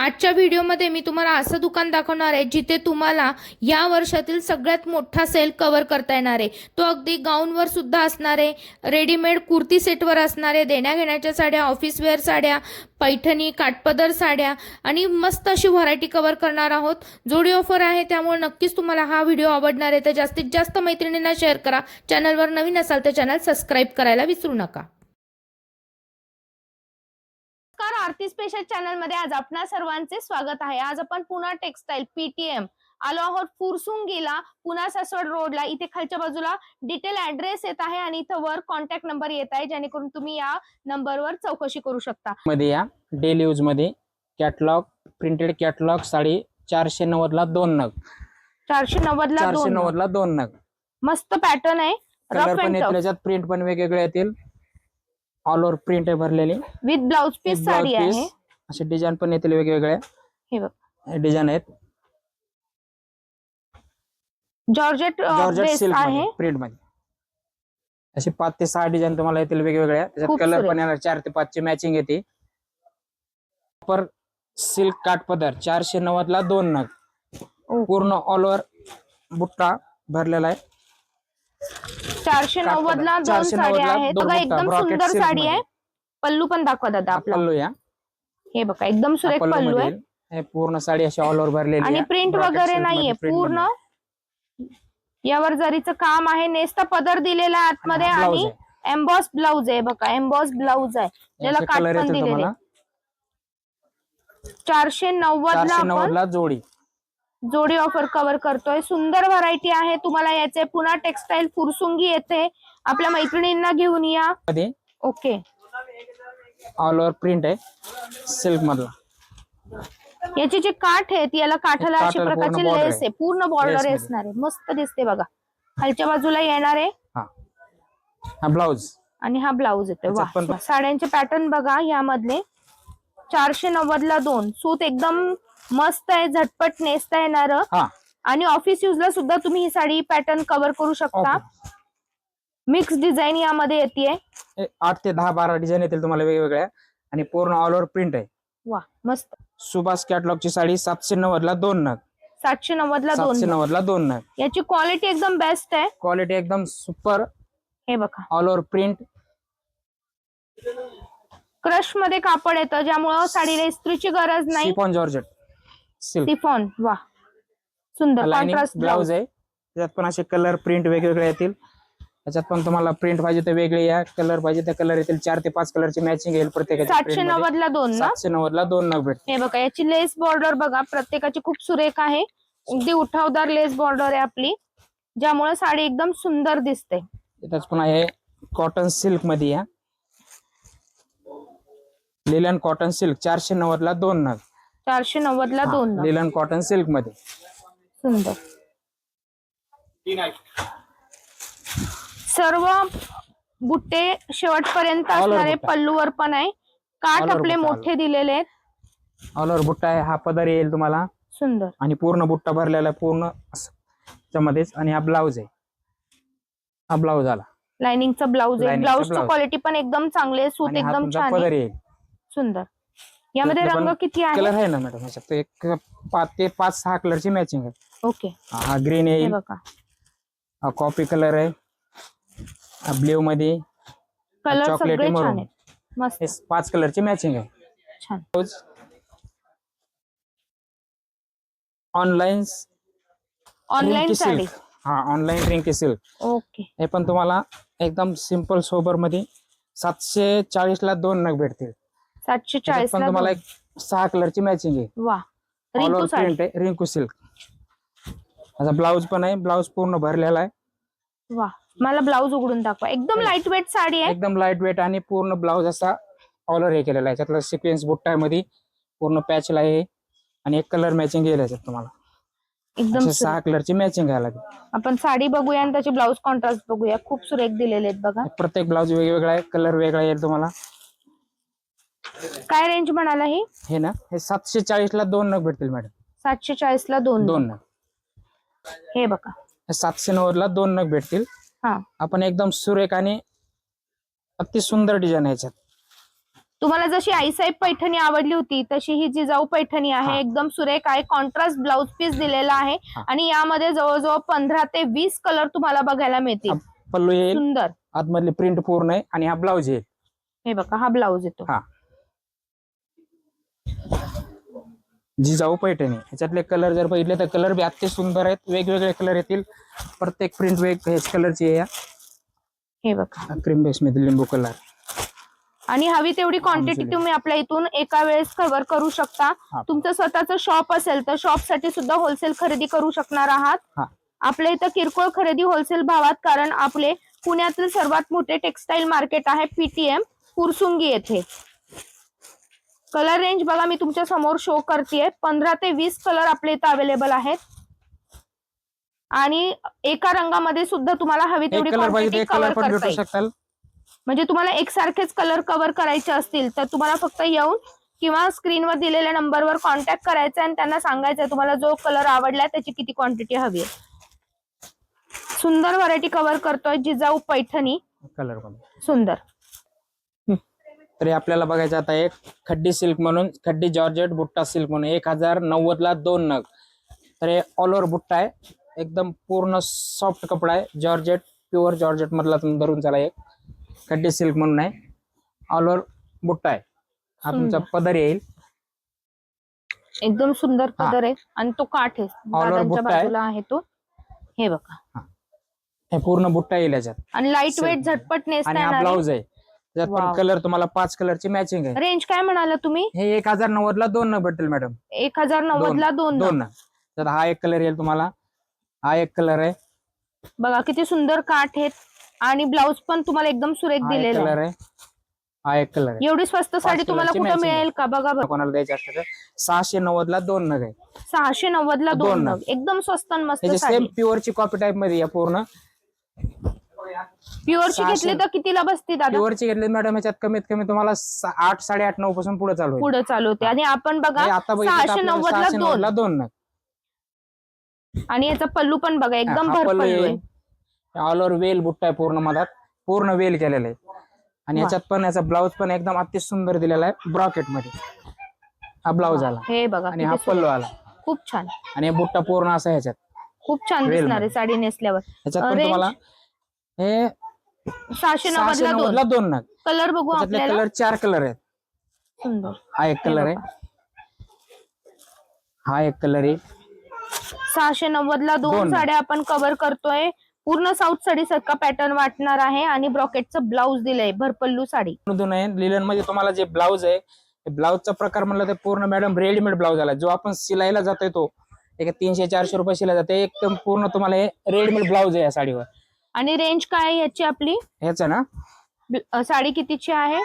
आजच्या व्हिडिओमध्ये मी तुम्हाला असं दुकान दाखवणार आहे जिथे तुम्हाला या वर्षातील सगळ्यात मोठा सेल कव्हर करता येणार आहे. तो अगदी गाऊनवर सुद्धा असणार आहे रेडीमेड कुर्ती सेटवर असणार आहे देण्याघेण्याच्या साड्या ऑफिस वेअर साड्या पैठणी काटपदर साड्या आणि मस्त अशी व्हरायटी कव्हर करणार आहोत. जोडी ऑफर आहे त्यामुळे नक्कीच तुम्हाला हा व्हिडिओ आवडणार आहे. तर जास्तीत जास्त मैत्रिणींना शेअर करा. चॅनलवर नवीन असाल तर चॅनल सबस्क्राईब करायला विसरू नका. आरती स्पेशल चॅनलमध्ये आज आपणा सर्वांचे स्वागत आहे. आज आपण पुणा टेक्सटाईल पीटीएम आलो आहोत फुरसुंगीला पुणा सासवड रोडला इथे खालच्या बाजूला डिटेल ऍड्रेस येत आहे आणि इथं वर कॉन्टॅक्ट नंबर येत आहे जेणेकरून तुम्ही या नंबरवर चौकशी करू शकता. मध्ये या डेली यूजमध्ये. कॅटलॉग प्रिंटेड कॅटलॉग साडी चारशे नव्वद ला दोन नग. चारशे नव्वद ला चारशे दोन नव्वद ला दोन नग. मस्त पॅटर्न आहे. कलर रफ पण अँड येतील याच्यात प्रिंट पण वेगवेगळे येतील. ऑल ओव्हर प्रिंट आहे भरलेली. विथ ब्लाउज पीस साडी आहे. असे डिझाईन पण येतील वेगवेगळे. हे बघ. डिझाईन आहेत. जॉर्जेट जॉर्जेट सिल्क आहे. प्रिंटमध्ये. असे पाच ते सहा डिझाईन तुम्हाला येतील वेगवेगळ्या. त्याच्यात कलर. पण येणार चार ते पाच ची मॅचिंग येते. पर सिल्क काठ पदर चारशे नव्वद ला दोन नग. पूर्ण ऑल ओव्हर बुट्टा भरलेला आहे. चारशे नव्वद ला. दोन 490 साड्या ला आहेत दोन बघा एकदम brocade सुंदर silk साडी मध्ये. आहे पल्लू पण दाखवा दादा आपला पल्लू या हे बघा एकदम सुरेख पल्लू पल्लू मध्ये आहे येईल. हे पूर्ण साडी अशी ऑल ओव्हर भरलेली आणि आहे. प्रिंट Brocade वगैरे silk नाहीये print पूर्ण. यावर जरीचं काम आहे नेसता पदर दिलेला आहे आतमध्ये हा blouse आणि आहे. एम्बॉस ब्लाउज आहे बघा एम्बॉस ब्लाउज आहे ज्याला याचे कलर पण येतील दिलेले तुम्हाला चारशे नव्वद ला चारशे नव्वद आपण ला जोडी जोडी ऑफर कव्हर करतोय. सुंदर व्हरायटी आहे. तुम्हाला याचे पुन्हा टेक्सटाईल फुरसुंगी येते. आपल्या मैत्रिणींना घेऊन या. मध्ये ओके ऑल ओव्हर प्रिंट आहे. सिल्क मधला. याचे जे काठ आहेत याला काठाला अशा प्रकारची लेस आहे. आहे. पूर्ण बॉर्डर. असणार आहे. मस्त दिसते बघा. खालच्या बाजूला येणार आहे. हा. हा ब्लाउज आणि हा ब्लाऊज येतोय. साड्यांचे पॅटर्न बघा यामधले. चारशे नव्वद ला दोन. सूत एकदम मस्त आहे झटपट नेसता येणार. हा. आणि ऑफिस यूजला सुद्धा तुम्ही ही साडी पॅटर्न कव्हर करू शकता. ओके. मिक्स डिझाईन यामध्ये येते आठ ते दहा बारा डिझाईन येतील तुम्हाला वेगवेगळ्या. आणि पूर्ण ऑल ओव्हर प्रिंट आहे. वा मस्त. सुभाष कॅटलॉग ची साडी सातशे नव्वद ला दोन नग. सातशे नव्वद ला सातशे दोन नव्वद ला दोन नग. याची क्वालिटी एकदम बेस्ट आहे. क्वालिटी एकदम सुपर हे बघा. ऑल ओव्हर प्रिंट क्रशमध्ये कापड येतं ज्यामुळं साडीला इस्त्रीची गरज नाही. Chiffon georgette. सिल्क सिफॉन वा सुंदर. कॉन्ट्रास्ट ब्लाउज ब्लाउज आहे. त्याच्यात पण असे कलर प्रिंट वेगवेगळे येतील. त्याच्यात पण तुम्हाला प्रिंट पाहिजे तर वेगळे या. कलर पाहिजे तर कलर येतील. चार ते पाच कलरची मॅचिंग येईल प्रत्येकाच्या सातशे print मध्ये. नव्वद ला दोन ना? सातशे नव्वद ला दोन नग भेटतील. हे बघा याची लेस बॉर्डर बघा. प्रत्येकाची खूप सुरेख आहे. अगदी उठावदार लेस बॉर्डर आहे आपली. ज्यामुळे साडी एकदम सुंदर दिसते. त्याच पुन्हा हे कॉटन सिल्कमध्ये या. लिलन कॉटन सिल्क चारशे नव्वद ला दोन नग. चारशे नव्वद ला दोन. लिलन कॉटन सिल्कमध्ये सुंदर. सर्व बुट्टे शेवटपर्यंत All over असणारे बुट्टा. पल्लूवर पण आहे. काठ over आपले बुट्टा, मोठे दिलेले आहेत. ऑल ओव्हर बुट्टा आहे. हा पदर येईल तुम्हाला. सुंदर. आणि पूर्ण बुट्टा भरलेला आहे. पूर्ण असं आणि हा ब्लाउज आहे. हा ब्लाउज आला. लाइनिंगचा ब्लाऊज आहे. Lining चा ब्लाऊजची. क्वालिटी पण एकदम चांगली आहे. सूत आणि हा एकदम तुमचा छान पदर आहे येईल. सुंदर. यामध्ये रंग किती आहे कलर आहे ना मॅडम ह्याच्यात एक पाच ते पाच सहा कलरची मॅचिंग आहे. ओके. हा ग्रीन हे येईल. बघा. हा कॉफी कलर आहे. ब्ल्यू मध्ये. कलर chocolatey सगळे छान maroon. आहेत. मस्त. हे पाच कलरची मॅचिंग आहे. छान. Online online sari. हा ऑनलाईन रिंकी सिल्क ओके. हे पण तुम्हाला एकदम सिंपल सोबरमध्ये सातशे चाळीस ला दोन नग भेटतील. सातशे चाळीस पण ला तुम्हाला. एक सहा कलरची मॅचिंग आहे. वा. रिंकू प्रिंट आहे. रिंकू सिल्क आता ब्लाऊज पण आहे. ब्लाऊज पूर्ण भरलेला आहे. वा. मला ब्लाऊज उघडून दाखवा. एकदम लाइट वेट साडी आहे. एकदम लाइट वेट आणि पूर्ण ब्लाऊज असा ऑलर हे केलेला आहे. त्यातला सिक्वेन्स बुट्टा मध्ये पूर्ण पॅचला आहे. आणि एक कलर मॅचिंग येईल याच्यात तुम्हाला. एकदम. सहा कलरची मॅचिंग घ्यायला लागेल. आपण साडी बघूया आणि त्याची ब्लाऊज कॉन्ट्रास्ट बघूया. खूप सुरेख दिलेले आहेत बघा. प्रत्येक ब्लाऊज वेगवेगळा आहे. कलर वेगळा येईल तुम्हाला. काय रेंज म्हणाला ही? हे ना हे सातशे चाळीस ला दोन नग भेटतील मॅडम. सातशे चाळीस ला दोन दोन नग. हे बघा. हे सातशे नव्वद ला दोन नग भेटतील. हा. आपण एकदम सुरेख आणि अति सुंदर डिझाईन आहे याच्यात. तुम्हाला जशी आईसाहेब पैठणी आवडली होती तशी ही जिजाऊ पैठणी आहे. एकदम सुरेख आहे. कॉन्ट्रास्ट ब्लाउज पीस दिलेला आहे. हा. आणि यामध्ये जवळजवळ पंधरा ते वीस कलर तुम्हाला बघायला मिळतील. पल्लू येईल. सुंदर. आतमधली प्रिंट पूर्ण आहे आणि हा ब्लाऊज येईल. हे बघा हा ब्लाउज येतो. हा. जिजाऊ पैठणी. ह्याच्यातले कलर जर बघितले तर कलर बी अतिशय सुंदर आहेत. वेगवेगळे कलर येतील. प्रत्येक प्रिंट वेग ह्याच कलरची आहे हे बघा. क्रीम बेस मध्ये लिंबू कलर आणि हवी तेवढी क्वांटिटी. तुम्ही आपल्या इथून एका वेळेस कव्हर करू शकता. हा. तुमचं स्वतःचं शॉप असेल तर शॉपसाठी सुद्धा होलसेल खरेदी करू शकणार आहात. हा. आपल्या इथं किरकोळ खरेदी होलसेल भावात कारण आपले पुण्यातील सर्वात मोठे टेक्सटाईल मार्केट आहे पीटीएम कुरसुंगी येथे. कलर रेंज बघा मी तुमच्यासमोर शो करतेय. पंधरा ते वीस कलर आपल्या इथं अवेलेबल आहेत. आणि एका रंगामध्ये सुद्धा तुम्हाला हवी तेवढी क्वांटिटी कव्हर करता येईल. म्हणजे तुम्हाला एकसारखेच कलर कव्हर करायचे असतील तर तुम्हाला फक्त येऊन किंवा स्क्रीनवर दिलेल्या नंबरवर कॉन्टॅक्ट करायचा आणि त्यांना सांगायचं तुम्हाला जो कलर आवडलाय त्याची किती क्वांटिटी हवी आहे. सुंदर व्हरायटी कव्हर करतोय जिजाऊ पैठणी. कलर सुंदर. तरी आपल्याला बघायचं आता एक खड्डी सिल्क म्हणून खड्डी जॉर्जेट बुट्टा सिल्क म्हणून एक हजार नव्वद ला दोन नग. तर हे ऑल ओव्हर बुट्टा आहे. एकदम पूर्ण सॉफ्ट कपडा आहे. जॉर्जेट प्युअर जॉर्जेट मधला तुम्ही धरून चला एक. खड्डी सिल्क म्हणून आहे. ऑल ओव्हर बुट्टा आहे. हा तुमचा. पदर येईल. एकदम सुंदर हा. पदर आहे. आणि तो काठ आहे. Over दादांच्या बुट्टा आहे. बाजूला आहे तो. हे बघा. हे. पूर्ण बुट्टा येईल याच्यात. आणि लाइट. वेट झटपट नेसता आणि हा येणार ब्लाऊज आहे. Wow. कलर तुम्हाला पाच कलरची मॅचिंग आहे. रेंज काय म्हणाला तुम्ही? हे एक हजार नव्वद ला दोन नग भेटेल मॅडम एक हजार नव्वद ला दोन दोन नग. नग तर हा एक कलर येईल तुम्हाला. हा एक कलर आहे. बघा किती सुंदर काठ आहेत. आणि ब्लाऊज पण तुम्हाला एकदम सुरेख हा एक दिलेला कलर आहे. आहे. हा एक कलर आहे. एवढी स्वस्त साडी तुम्हाला कलरची कुठं matching. मिळेल का? बघा बघा. कोणाला द्यायचे असतं तर सहाशे नव्वद ला दोन नग आहे. सहाशे नव्वद ला दोन दोन नग. नग. एकदम स्वस्त आणि मस्त त्याची साडी. सेम प्युअरची कॉपी टाईपमध्ये आहे पूर्ण. प्युअरची घेतली तर कितीला बसते दादा? प्युअरची घेतली मॅडम ह्याच्यात कमीत कमी तुम्हाला सा- आठ साडेआठ नऊ पासून पुढे चालू आहे पुढे चालू होते. आणि आपण बघा हे आता बघितलं तर सहाशे आपल्याला नव्वद ला सहाशे नव्वद दोन. ला दोन नग. आणि याचा पल्लू पण बघा एकदम भर पल्लू आहे. ऑल ओव्हर वेल बुट्टा आहे पूर्ण मधात. पूर्ण वेल केलेला आहे. आणि. याच्यात पण याचा ब्लाऊज पण एकदम अति सुंदर दिलेला आहे ब्रॉकेटमध्ये. हा ब्लाऊज आला. हे बघा आणि हा किती पल्लू सुंदर. आला. खूप छान. आणि हे बुट्टा पूर्ण असा ह्याच्यात खूप छान Real दिसणार आहे मध्ये. साडी नेसल्यावर ह्याच्यात पण Range? तुम्हाला हे सहाशे नव्वद सहाशे ला नव्वद दोन. ला दोन नग कलर बघू आपल्याला. कलर चार कलर आहेत. सुंदर. हा एक कलर आहे. हा एक कलर आहे. सहाशे नव्वद ला दोन दोन. साड्या आपण कव्हर करतोय. पूर्ण साऊथ साडी सारखा पॅटर्न वाटणार आहे आणि ब्रॉकेटचं ब्लाऊज दिलंय भरपल्लू साडी. आहे. लिलनमध्ये तुम्हाला जे ब्लाऊज आहे ब्लाऊजचा प्रकार म्हणलं तर पूर्ण मॅडम रेडीमेड ब्लाऊज आला जो आपण सिलाईला जातोय तो एक तीनशे चारशे रुपये शिलाई जाते. एकदम पूर्ण तुम्हाला रेडीमेड ब्लाऊज आहे या साडीवर. आणि रेंज काय आहे याची आपली? ह्याच ना. अ, साडी कितीची आहे?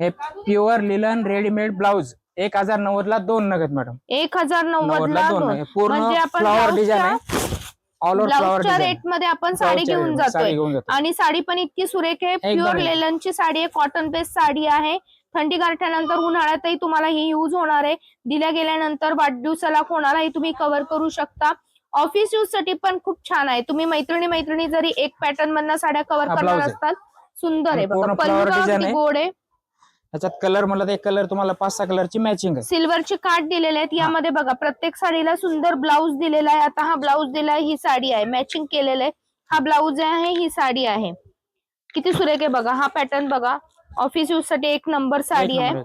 हे प्युअर लिलन रेडीमेड ब्लाऊज एक हजार नव्वद ला दोन नगत मॅडम एक हजार नव्वद नव्वद ला दोन. दोन आहे. पूर्ण म्हणजे आपण फ्लॉवर डिझाईन ब्लाऊजच्या आहे. ऑल ओव्हर फ्लॉवर ब्लाऊजच्या डिझाईन रेटमध्ये आपण साडी घेऊन साडी जातोय. घेऊन जातो आणि साडी पण इतकी सुरेख आहे. एकदम प्युअर एकदम. लेलनची साडी आहे कॉटन बेस्ड साडी आहे. थंडी गारठ्यानंतर उन्हाळ्यातही तुम्हाला ही युज होणार आहे. दिल्या गेल्यानंतर वाढदिवसाला कोणालाही तुम्ही कव्हर करू शकता. ऑफिस यूजसाठी पण खूप छान आहे. तुम्ही मैत्रिणी मैत्रिणी जरी एक पॅटर्न मधनं साड्या कव्हर करणार. असताल सुंदर आहे बघा. पल्लू. गोड आहे. ह्याच्यात कलर तर एक कलर तुम्हाला पाच सहा कलरची मॅचिंग आहे. सिल्वरचे काठ दिलेले आहेत. यामध्ये बघा प्रत्येक साडीला सुंदर ब्लाऊज दिलेला आहे. आता हा ब्लाऊज दिलाय ही साडी आहे. मॅचिंग केलेलं आहे. हा ब्लाऊज आहे ही साडी आहे. किती सुरेख आहे बघा. हा पॅटर्न बघा. ऑफिस यूजसाठी एक नंबर साडी आहे.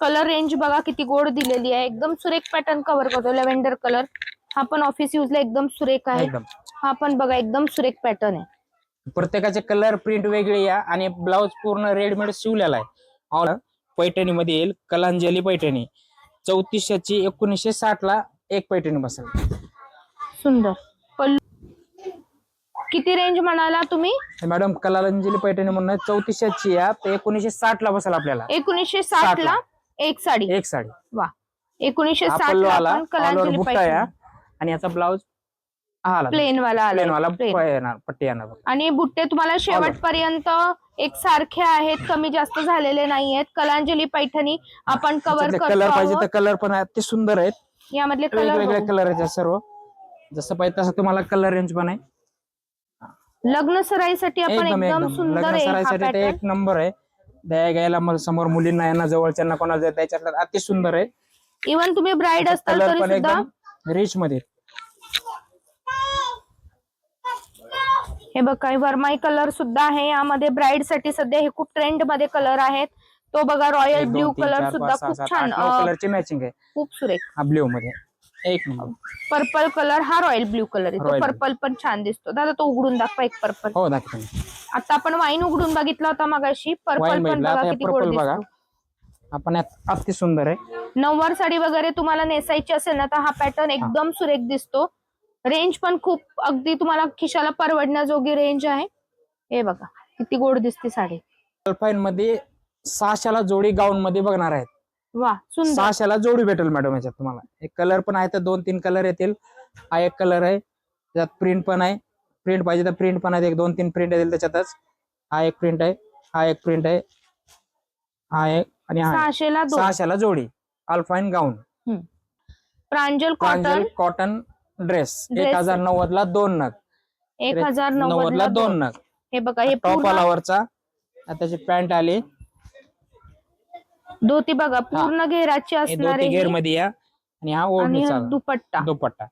कलर रेंज बघा किती गोड दिलेली आहे. एकदम सुरेख पॅटर्न कव्हर करतो. लेव्हेंडर कलर हा पण ऑफिस यूजला एकदम सुरेख आहे. एकदम. हा पण बघा एकदम सुरेख पॅटर्न आहे. प्रत्येकाचे कलर प्रिंट वेगळे या आणि ब्लाऊज पूर्ण रेडीमेड शिवलेला आहे. ऑल पैठणी मध्ये येईल कलांजली पैठणी. चौतीसशेची एकोणीसशे साठ ला एक पैठणी बसेल. सुंदर. पल्लू किती रेंज म्हणाला तुम्ही? मॅडम कलांजली पैठणी म्हणून चौतीसशेची या तर एकोणीसशे साठ ला बसेल आपल्याला. एकोणीसशे साठ 60 ला ला. एक साडी. एक साडी. वा एकोणीसशे हा साठ पल्लू ला आला आपण ऑल ओव्हर कलांजली बुट्टा या. पैठणी आणि याचा ब्लाऊज हा आला. प्लेन वाला प्लेन. वाला प- येणार पट्टी येणार आणि बुट्टे तुम्हाला शेवटपर्यंत एक सारखे आहेत कमी जास्त झालेले नाही आहेत कलांजली पैठणी आपण कव्हर कलर करतो पाहिजे तर आहोत. कलर पण आहेत ते सुंदर आहेत. यामधले वेगवेगळे कलर कलर आहेत सर्व. जसं पाहिजे तसं तुम्हाला कलर रेंज पण आहे. लग्न सराईसाठी आपण एकदम सुंदर लग्न आहे हा सराईसाठी ते. एक नंबर आहे. द्याय घ्यायला मला समोर मुलींना यांना जवळच्यांना कोणाला त्याच्यात अति सुंदर आहे. इव्हन तुम्ही ब्राईड कलर तरी पण सुद्धा एकदम रिच मध्ये. हे बघा वरमाई कलर सुद्धा आहे. यामध्ये ब्राईडसाठी सध्या हे खूप ट्रेंडमध्ये कलर आहेत. तो बघा रॉयल ब्ल्यू कलर सुद्धा खूप छान कलरची मॅचिंग आहे. खूप सुरेख. हा ब्ल्यू मध्ये. एक पर्पल कलर हा रॉयल ब्ल्यू कलर आहे. तो Royal. blue. पर्पल पण छान दिसतो. दादा तो उघडून दाखवा एक पर्पल हो दाखवतो. मी. आता आपण वाईन उघडून बघितला होता मगाशी. पर्पल पण बघा किती गोड दिसतो. आपण अति सुंदर आहे. नऊवार साडी वगैरे तुम्हाला नेसायची असेल ना तर हा पॅटर्न एकदम सुरेख दिसतो. रेंज पण खूप अगदी तुम्हाला खिशाला परवडण्याजोगी रेंज आहे. हे बघा किती गोड दिसते साडी. अल्पाईन मध्ये सहाशेला जोडी गाऊन मध्ये बघणार आहेत. वा सुंदर. सहाशेला जोडी भेटेल मॅडम याच्यात तुम्हाला. एक कलर पण आहे तर दोन तीन कलर येतील. हा एक कलर आहे त्यात प्रिंट पण आहे. प्रिंट पाहिजे तर प्रिंट पण आहे एक दोन तीन प्रिंट येतील त्याच्यातच. हा एक प्रिंट आहे हा एक प्रिंट आहे. हा एक आणि हा. सहाशेला दोन. सहाशेला जोडी. अल्फाईन gown Pranjal cotton Pranjal cotton dress Dress. एक हजार नव्वद ला दोन नग. एक हजार नव्वद ला दोन नग. हे बघा हे टॉप पूर्ण त्याची पॅन्ट आली. धोती बघा पूर्ण घेराची असणार घेरमध्ये या आणि हा आणि हा दुपट्टा. दुपट्टा.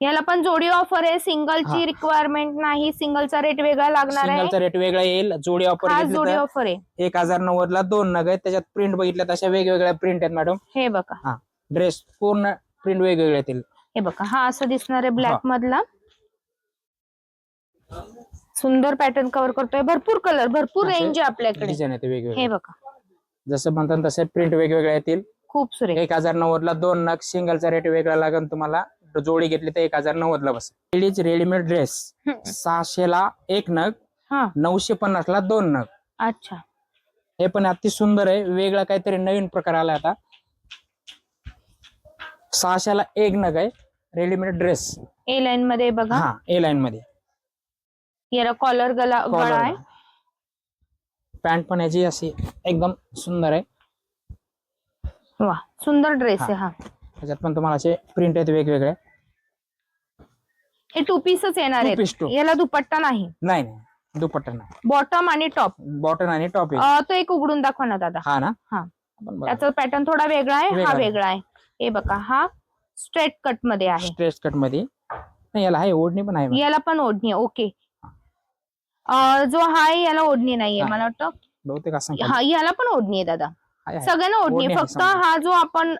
याला पण जोडी ऑफर आहे. सिंगलची हा. रिक्वायरमेंट नाही. सिंगलचा रेट वेगळा लागणार आहे. सिंगलचा रेट वेगळा येईल. जोडी ऑफर हा जोडी ऑफर आहे. एक हजार नव्वद ला दोन नग आहेत. त्याच्यात प्रिंट बघितल्या तशा वेगवेगळ्या प्रिंट आहेत मॅडम हे बघा. हा. ड्रेस पूर्ण प्रिंट वेगवेगळे येतील. हे बघा. हा असं दिसणार आहे हा. ब्लॅक मधला. सुंदर पॅटर्न कव्हर करतोय. भरपूर कलर भरपूर असे रेंज आहे आपल्याकडे. डिझाईन येते हे वेगवेगळे बघा. जसं म्हणतात तसे प्रिंट वेगवेगळे येतील. खूप सुरेख. एक हजार नव्वद ला दोन नग सिंगलचा रेट वेगळा लागेल तुम्हाला. जोडी घेतली तर एक हजार नव्वद ला बस लेडीज रेडीमेड ड्रेस. सहाशे ला एक नग हा. नऊशे पन्नास ला दोन नग. अच्छा. हे पण अति सुंदर आहे. वेगळा काहीतरी नवीन प्रकार आला आता. सहाशेला एक नग आहे. रेडीमेड ड्रेस ए लाईन मध्ये बघा. हा ए लाईन मध्ये. याला कॉलर गला गळा आहे. पॅन्ट पण याची अशी एकदम सुंदर आहे. वा सुंदर ड्रेस आहे हा. हा त्याच्यात पण तुम्हाला असे प्रिंट आहेत वेगवेगळे. हे टू पीसच येणार Two piece आहेत two. याला दुपट्टा नाही. नाही नाही. दुपट्टा नाही. बॉटम आणि टॉप बॉटन आणि टॉप तो एक उघडून दाखवा ना दादा. हा ना? हा. आपण बघा. त्याचा पॅटर्न थोडा वेगळा आहे. हा वेगळा आहे. वेगळा आहे. हे बघा हा स्ट्रेट कटमध्ये आहे. स्ट्रेच कटमध्ये. नाही याला आहे ओढणी पण आहे याला पण ओढणी आहे. ओके अं, जो हा आहे याला ओढणी नाहीये हा. मला वाटतं. बहुतेक असं हा याला पण ओढणी आहे दादा. आहे, आहे. सगळ्यांना ओढणी फक्त हा जो आपण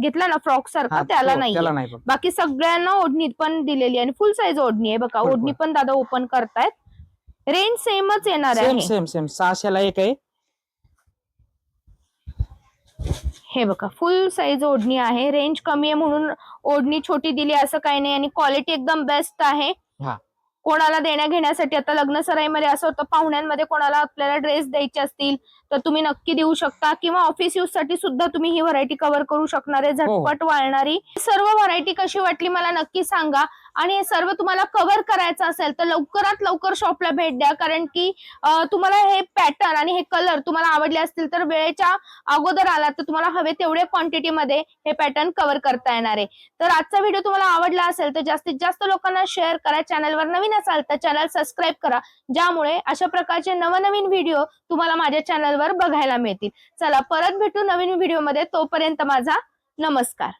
घेतला ना फ्रॉक सारखा त्याला तो- नाही त्याला नाही. बाकी सगळ्यांना ओढणी पण दिलेली आणि फुल साईज ओढणी आहे. बघा ओढणी. पण दादा ओपन करतायत. रेंज सेमच येणार आहे. सेम सेम सहाशेला एक आहे. हे बघा फुल साईज ओढणी आहे. रेंज कमी आहे म्हणून ओढणी छोटी दिली असं काही नाही. आणि क्वालिटी एकदम बेस्ट आहे. हा कोणाला देण्या घेण्यासाठी आता लग्न सराईमध्ये असं होतं पाहुण्यांमध्ये कोणाला आपल्याला ड्रेस द्यायचे असतील तर तुम्ही नक्की देऊ शकता. किंवा ऑफिस यूजसाठी सुद्धा तुम्ही ही व्हरायटी कव्हर करू शकणार आहे हो. झटपट वाळणारी. सर्व व्हरायटी कशी वाटली मला नक्की सांगा. आणि हे सर्व तुम्हाला कव्हर करायचं असेल तर लवकरात लवकर शॉपला भेट द्या. कारण की तुम्हाला हे पॅटर्न आणि हे कलर तुम्हाला आवडले असतील तर वेळेच्या अगोदर आला तर तुम्हाला हवे तेवढ्या क्वांटिटीमध्ये हे पॅटर्न कव्हर करता येणार आहे. तर आजचा व्हिडिओ तुम्हाला आवडला असेल तर जास्तीत जास्त लोकांना शेअर करा. चॅनलवर नवीन असाल तर चॅनल सबस्क्राईब करा. ज्यामुळे अशा प्रकारचे नवनवीन व्हिडिओ तुम्हाला माझ्या चॅनलवर बघायला मिळतील. चला परत भेटू नवीन व्हिडिओमध्ये तोपर्यंत माझा नमस्कार.